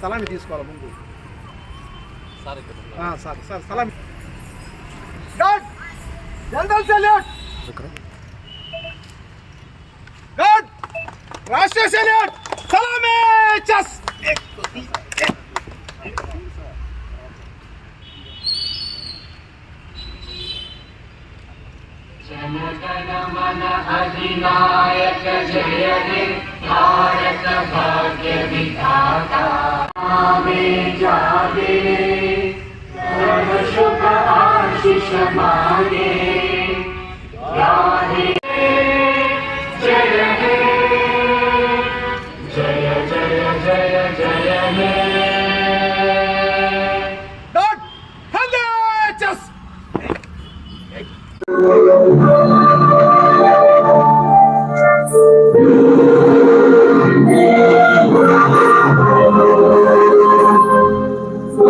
సలామి తీసుకోవాలి ముందు? ఆ, సార్ సార్ సలామి. विनायक जय हे भारत भाग्य विधाता आवे जागे सर्व शुभ आशीष मागे राधे जय हे जय जय जय जय हे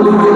okay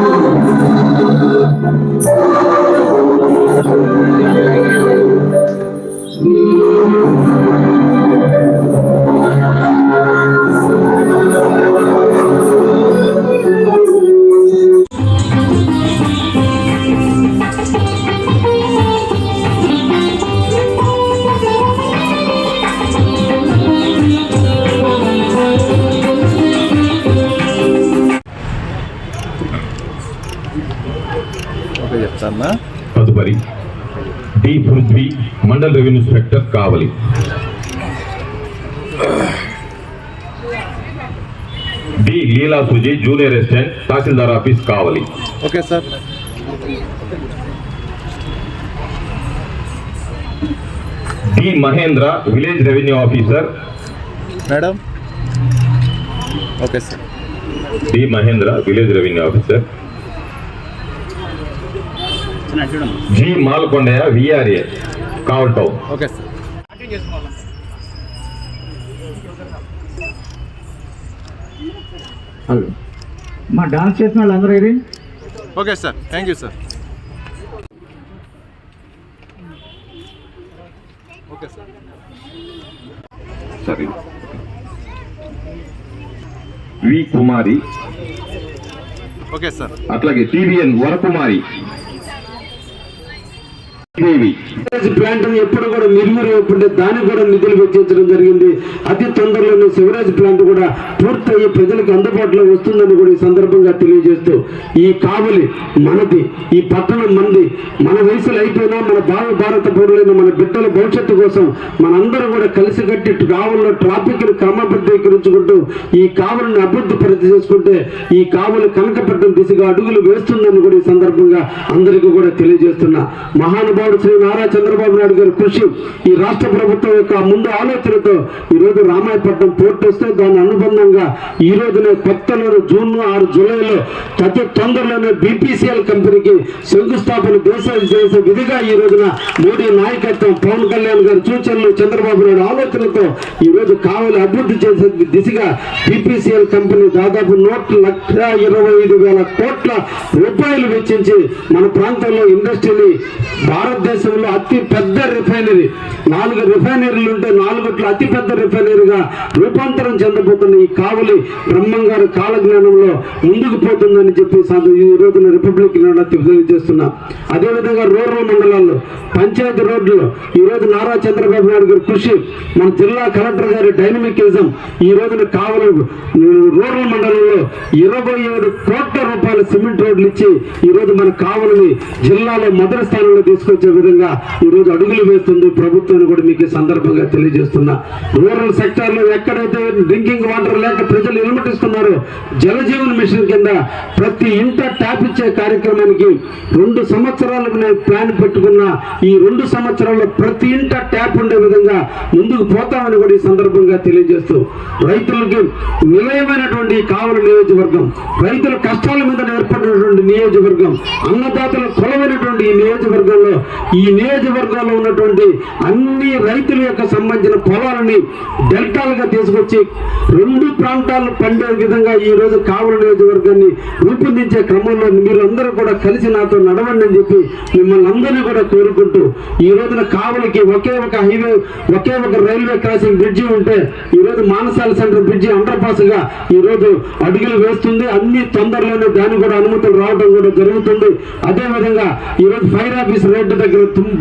D Prithvi mandal revenue inspector Kavali D Leela Suji junior assistant tahsildar office Kavali okay sir D Mahendra village revenue officer madam okay sir D Mahendra village revenue officer G Malkondaiah VRA Kaval town okay sir. మా dance చేసిన వాళ్ళందరూ ఇది okay sir. Thank you sir. Okay sir. సరే. V కుమారి. Okay sir. అట్లాగే TVN Varakumari. దేవి plant ఎప్పుడు కూడా నిర్వీర్యమైపోతే దానికి కూడా నిధులు వెచ్చించడం జరిగింది. అతి తొందరలోనే సివరేజ్ ప్లాంట్ కూడా పూర్తయ్యి ప్రజలకు అందుబాటులో వస్తుందని కూడా ఈ సందర్భంగా తెలియజేస్తూ ఈ కావలి మనది ఈ పట్టణం మంది మన వయసులు అయిపోయినా మన భావ భారత పౌరులైన మన బిడ్డల భవిష్యత్తు కోసం మనందరూ కూడా కలిసికట్టి కావలిలో ట్రాఫిక్ని క్రమబద్ధీకరించుకుంటూ ఈ కావలిని అభివృద్ధి పరిధి చేసుకుంటే ఈ కావలి కనకపట్నం దిశగా అడుగులు వేస్తుందని కూడా ఈ సందర్భంగా అందరికీ కూడా తెలియజేస్తున్నా. మహానుభావుడు శ్రీ నారా చంద్రబాబు నాయుడు గారి కృషి. ఈ రాష్ట్ర ప్రభుత్వం యొక్క ముందు ఆలోచనతో ఈ రోజు రామాయపట్నం పోర్టు వస్తే దాని అనుబంధంగా ఈ రోజున కొత్తలో జూన్ ఆరు జూలైలో అతి తొందరలోనే బీపీసీఎల్ కంపెనీకి శంకుస్థాపన దేశ చేసే విధిగా ఈ రోజున మోడీ నాయకత్వం పవన్ కళ్యాణ్ గారి సూచనలు చంద్రబాబు నాయుడు ఆలోచనతో ఈ రోజు కావలి అభివృద్ధి చేసే దిశగా బీపీసీఎల్ కంపెనీ దాదాపు నూట లక్ష ఇరవై ఐదు వేల కోట్ల రూపాయలు వెచ్చించి మన ప్రాంతంలో ఇండస్ట్రీని భారతదేశంలో అతి పెద్ద రిఫైనరీ. నాలుగు రిఫైనరీలు ఉంటే నాలుగుట్లో అతి పెద్ద రిఫైనరీగా రూపాంతరం చెందబోతున్న ఈ కావలి బ్రహ్మంగారు కాలజ్ఞానంలో ముందుకు పోతుందని చెప్పి ఈ రోజున రిపబ్లిక్ తెలియజేస్తున్నా. అదేవిధంగా రూరల్ మండలాల్లో పంచాయతీ రోడ్లు ఈ రోజు నారా చంద్రబాబు నాయుడు గారి కృషి మన జిల్లా కలెక్టర్ గారి డైనమికిజం ఈ రోజున కావలి రూరల్ మండలంలో ఇరవై ఏడు కోట్ల రూపాయల సిమెంట్ రోడ్లు ఇచ్చి ఈ రోజు మన కావలిని జిల్లాలో మొదటి స్థానంలో తీసుకొచ్చి విధంగా ఈ రోజు అడుగులు వేస్తుంది ప్రభుత్వాన్ని కూడా మీకు సందర్భంగా తెలియజేస్తున్నా. రూరల్ సెక్టార్లో ఎక్కడైతే డ్రింకింగ్ వాటర్ లేక ప్రజలు ఇనుమటిస్తున్నారో జలజీవన్ మిషన్ కింద ప్రతి ఇంట ట్యాప్ ఇచ్చే కార్యక్రమానికి రెండు సంవత్సరాలకు నేను ప్లాన్ పెట్టుకున్న ఈ రెండు సంవత్సరాల్లో ప్రతి ఇంట ట్యాప్ ఉండే విధంగా ముందుకు పోతామని కూడా ఈ సందర్భంగా తెలియజేస్తూ రైతులకి నిలయమైనటువంటి కావలి నియోజకవర్గం రైతుల కష్టాల మీద ఏర్పడినటువంటి నియోజకవర్గం అన్నదాతల కొలవైనటువంటి ఈ నియోజకవర్గంలో ఈ నియోజక నియోజకవర్గంలో ఉన్నటువంటి అన్ని రైతుల యొక్క సంబంధించిన పొలాలని డెల్టాలుగా తీసుకొచ్చి రెండు ప్రాంతాలు పండే విధంగా ఈ రోజు కావలి నియోజకవర్గాన్ని రూపొందించే క్రమంలో మీరు అందరూ కూడా కలిసి నాతో నడవండి అని చెప్పి మిమ్మల్ని అందరినీ కూడా కోరుకుంటూ ఈ రోజున కావలికి ఒకే ఒక హైవే ఒకే ఒక రైల్వే క్రాసింగ్ బ్రిడ్జి ఉంటే ఈ రోజు మానసాల సెంటర్ బ్రిడ్జి అండర్ పాస్గా ఈ రోజు అడుగులు వేస్తుంది. అన్ని తొందరలోనే దాన్ని కూడా అనుమతులు రావడం కూడా జరుగుతుంది. అదే విధంగా ఈ రోజు ఫైర్ ఆఫీస్ రోడ్డు దగ్గర తుమ్-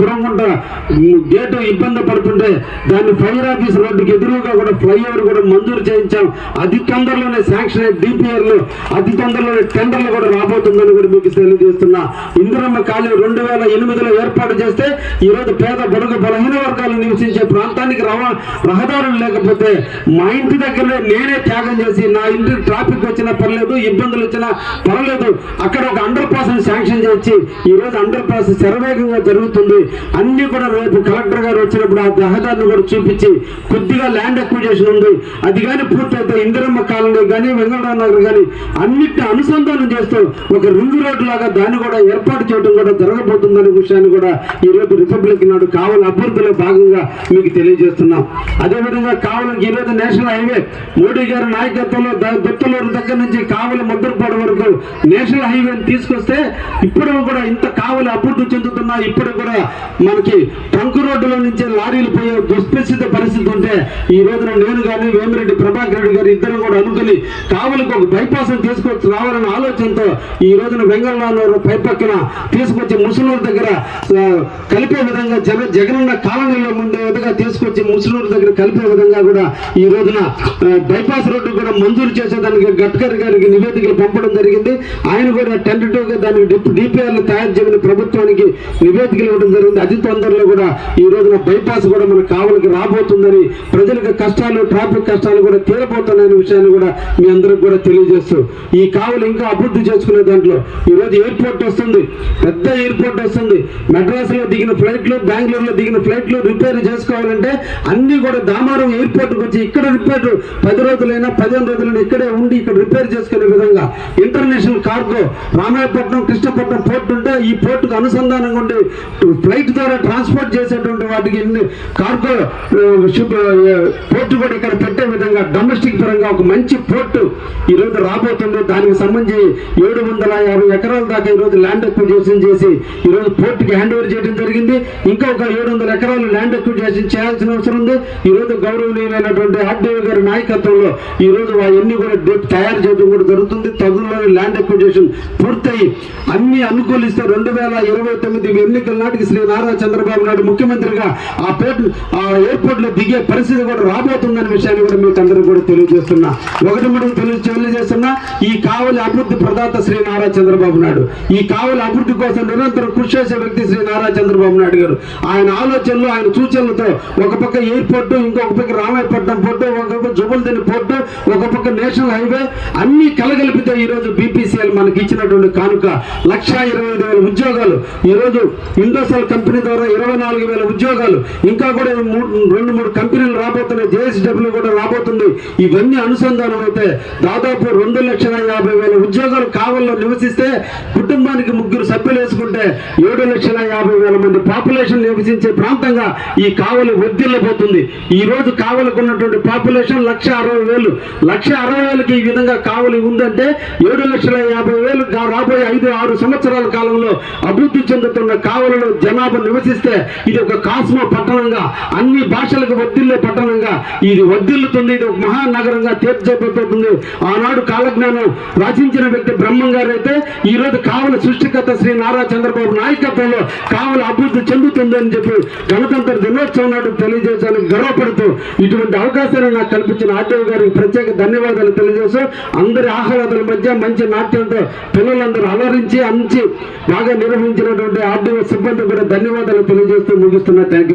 గేటు ఇబ్బంది పడుతుంటే దాన్ని ఫైర్ ఆఫీస్ రోడ్డుకి ఎదురుగా కూడా ఫ్లైఓవర్ కూడా మంజూరు చేయించాం. అతి తొందరలోనే శాంక్షన్ అయ్యే డిపిఆర్లు అతి తొందరలోనే టెండర్లు కూడా రాబోతుందని కూడా మీకు తెలియజేస్తున్నా. ఇందిరమ్మ కాలనీ రెండు వేల ఎనిమిదిలో ఏర్పాటు చేస్తే ఈ రోజు పేద బడుగు బలహీన వర్గాలు నివసించే ప్రాంతానికి రవా రహదారులు లేకపోతే మా ఇంటి దగ్గరనే నేనే త్యాగం చేసి నా ఇంటి ట్రాఫిక్ వచ్చినా పర్లేదు ఇబ్బందులు వచ్చినా పర్లేదు. అక్కడ ఒక అండర్ పాస్ శాంక్షన్ చేసి ఈ రోజు అండర్ పాస్ శరవేగంగా జరుగుతుంది. అన్ని కూడా రేపు కలెక్టర్ గారు వచ్చినప్పుడు ఆ రహదారిని కూడా చూపించి కొద్దిగా ల్యాండ్ అక్విజేషన్ ఉంది. అది కానీ పూర్తయితే ఇందిరమ్మ కాలనీ కానీ వెంకటరావు నగర్ కానీ అన్నిటిని అనుసంధానం చేస్తూ ఒక రింగు రోడ్డు లాగా దాన్ని కూడా ఏర్పాటు చేయడం కూడా జరగబోతుందనే విషయాన్ని కూడా ఈ రేపు రిపబ్లిక్ నాడు కావల అభివృద్ధిలో భాగంగా మీకు తెలియజేస్తున్నాం. అదేవిధంగా కావలకి ఈరోజు నేషనల్ హైవే మోడీ గారి నాయకత్వంలో దొత్తలూరు దగ్గర నుంచి కావలి ముద్రపాడు వరకు నేషనల్ హైవేని తీసుకొస్తే ఇప్పుడు కూడా ఇంత కావలి అభివృద్ధి చెందుతున్న ఇప్పుడు కూడా మనకి ట్రంక్ రోడ్డులో నుంచే లారీలు పోయే దుస్థితి పరిస్థితి ఉంటే ఈ రోజున నేను కానీ వేమిరెడ్డి ప్రభాకర్ రెడ్డి గారు ఇద్దరు కూడా అనుకుని కావులకు ఒక బైపాస్ తీసుకొచ్చి రావాలనే ఆలోచనతో ఈ రోజున వెంగళరావు పై పక్కన తీసుకొచ్చి ముసలూరు దగ్గర కలిపే విధంగా జగ జగనన్న కాలనీలో ముందే విధంగా తీసుకొచ్చి ముసలూరు దగ్గర కలిపే విధంగా కూడా ఈ రోజున బైపాస్ రోడ్డు కూడా మంజూరు చేసేదానికి గడ్కరీ గారికి నివేదికలు పంపడం జరిగింది. ఆయన కూడా టెంటేటివ్గా దానికి డిపిఆర్లు తయారు చేయమని ప్రభుత్వానికి నివేదికలు ఇవ్వడం జరిగింది. అతి తొందరలో కూడా ఈ రోజున బైపాస్ కూడా మన కావలికి రాబోతుందని ప్రజలకు కష్టాలు ట్రాఫిక్ కష్టాలు కూడా తీరబోతున్నాయనే విషయాన్ని కూడా మీ అందరికి కూడా తెలియజేస్తూ ఈ కావులు ఇంకా అభివృద్ధి చేసుకునే దాంట్లో ఈ రోజు ఎయిర్పోర్ట్ వస్తుంది పెద్ద ఎయిర్పోర్ట్ వస్తుంది. మెడ్రాస్లో దిగిన ఫ్లైట్లు బెంగళూరులో దిగిన ఫ్లైట్లు రిపేర్ చేసుకోవాలంటే అన్నీ కూడా దామారం ఎయిర్పోర్ట్ వచ్చి ఇక్కడ రిపేర్ పది రోజులైనా పదిహేను రోజులైనా ఇక్కడే ఉండి ఇక్కడ రిపేర్ చేసుకునే విధంగా international cargo Ramayapatnam Krishnapatnam port ఉంటే ఈ పోర్టుకు అనుసంధానంగా ఉండి ఫ్లైట్ ద్వారా ట్రాన్స్పోర్ట్ చేసేటువంటి వాటికి ఇన్ని కార్గో షిప్ పోర్టు కూడా ఇక్కడ పెట్టే విధంగా డొమెస్టిక్ పరంగా ఒక మంచి పోర్టు ఈ రోజు రాబోతుంది. దానికి సంబంధించి ఏడు వందల యాభై ఎకరాల దాకా ఈ రోజు ల్యాండ్ అక్విజేషన్ చేసి ఈ రోజు పోర్టుకి హ్యాండ్ ఓవర్ చేయడం జరిగింది. ఇంకా ఒక ఏడు వందల ఎకరాలు ల్యాండ్ అక్విజేషన్ చేయాల్సిన అవసరం ఉంది. ఈ రోజు గౌరవనీయులైనటువంటి ఆర్డీఓ గారి నాయకత్వంలో ఈరోజు అవన్నీ కూడా డెప్ తయారు చేయడం కూడా జరుగుతుంది. తగులోని ల్యాండ్ అక్విజేషన్ పూర్తయి. అన్ని అనుకూలిస్తే రెండు వేల ఇరవై తొమ్మిది ఎన్నికల నాటికి శ్రీ నారా చంద్రబాబు నాయుడు ముఖ్యమంత్రిగా ఆ పేట ఆ ఎయిర్పోర్ట్లో దిగే పరిస్థితి కూడా రాబోతుందనే విషయాన్ని కూడా మీకు అందరికీ కూడా తెలియజేస్తున్నా. ఒకటి మూడు తెలియజేస్తున్నా ఈ కావలి అభివృద్ధి ప్రదాత శ్రీ నారా చంద్రబాబు నాయుడు. ఈ కావలి అభివృద్ధి కోసం నిరంతరం కృషి చేసే వ్యక్తి శ్రీ నారా చంద్రబాబు నాయుడు గారు. ఆయన ఆలోచనలు ఆయన సూచనలతో ఒక పక్క ఎయిర్పోర్ట్ ఇంకొక పక్క రామాయపట్నం పోర్టు ఒక పక్క జుబల్దిని పోర్టు ఒక పక్క నేషనల్ హైవే అన్ని కలగలిపితే ఈ రోజు బీపీసీఎల్ మనకి ఇచ్చినటువంటి కానుక. లక్ష ఇరవై ఐదు వేల ఉద్యోగాలు. ఈ రోజు ఇండోసెల్ కంపెనీ ద్వారా ఇరవై నాలుగు వేల ఉద్యోగాలు ఇంకా కూడా రెండు మూడు కంపెనీలు రాబోతున్నాయి. జేఎస్డబ్ల్యూ కూడా రాబోతుంది. ఇవన్నీ అనుసంధానం అయితే దాదాపు రెండు లక్షల యాభై వేల ఉద్యోగాలు కావల్లో నివసిస్తే కుటుంబానికి ముగ్గురు సభ్యులు వేసుకుంటే ఏడు లక్షల యాభై వేల మంది పాపులేషన్ నివసించే ప్రాంతంగా ఈ కావలి వర్ధిల్లబోతుంది ఈ రోజు కావలకు ఉన్నటువంటి పాపులేషన్ లక్ష అరవై వేలు. లక్ష అరవై వేలకి ఈ విధంగా కావలి ఉందంటే ఏడు లక్షల యాభై వేలు రాబోయే ఐదు ఆరు సంవత్సరాల కాలంలో అభివృద్ధి చెందుతున్న కావలలో జనాభా నివసిస్తే ఇది ఒక కాస్మో పట్టణంగా అన్ని భాషలకు వర్దిల్లే పట్టణంగా ఇది వర్దిల్లుతుంది ఇది ఒక మహానగరంగా తీర్చిపోతుంది ఆనాడు కాలజ్ఞానం రచించిన వ్యక్తి బ్రహ్మం గారు అయితే ఈ రోజు సృష్టికర్త శ్రీ నారా చంద్రబాబు నాయకత్వంలో కావల అభివృద్ధి చెందుతుంది అని చెప్పి గణతంత్ర దినోత్సవం నాడు తెలియజేయడానికి గర్వపడుతూ ఇటువంటి అవకాశాన్ని నాకు కల్పించిన ఆర్టీఓ గారికి ప్రత్యేక ధన్యవాదాలు తెలియజేస్తూ అందరి ఆహ్లాదాల మధ్య మంచి నాట్యంతో పిల్లలందరూ అలరించి అంచి బాగా నిర్వహించినటువంటి ఆర్టీఓ సిబ్బంది కూడా ధన్యవాదాలు తెలియజేస్తూ ముగిస్తున్నా. థ్యాంక్